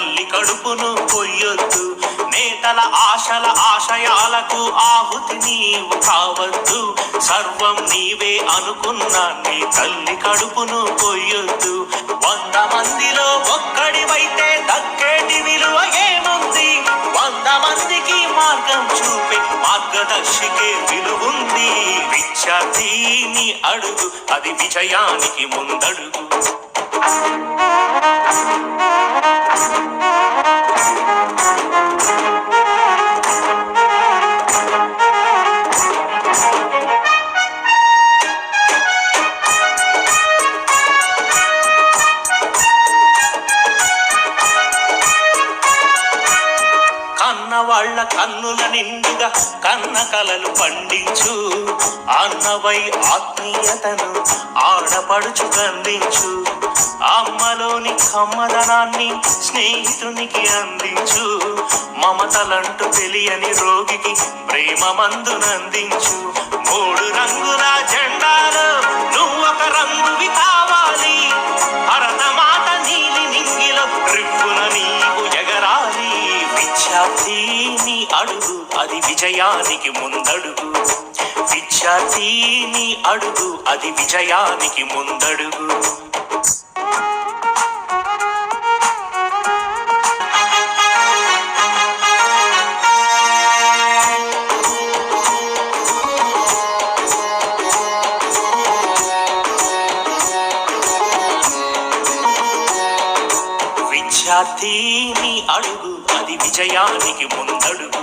తల్లి కడుపును కొయ్యొద్దు. నేతల ఆశల ఆశయాలకు ఆహుతి నీవు కావద్దు. సర్వం నీవే అనుకున్న నీ తల్లి కడుపును కొయ్యొద్దు. వంద మందిలో ఒక్కడివైతే దక్కేటి విలువ ఏముంది? వంద మందికి మార్గం చూపే మార్గదర్శికే విలువుంది. విద్యార్థిని అడుగు అది విజయానికి ముందడుగు. కన్న కన్నుల నిండుగా కన్న కలలు పండించు. అన్నవై ఆత్మీయతను ఆడపడుచు కందించు అమ్మలోని కమ్మదనాన్ని స్నేహితునికి అందించు. మమతలంటూ తెలియని రోగికి ప్రేమ మందునందించు మూడు రంగు విజయానికి ముందడుగు విద్యార్థిని అడుగు అది విజయానికి ముందడుగు విద్యార్థిని అడుగు అది విజయానికి ముందడుగు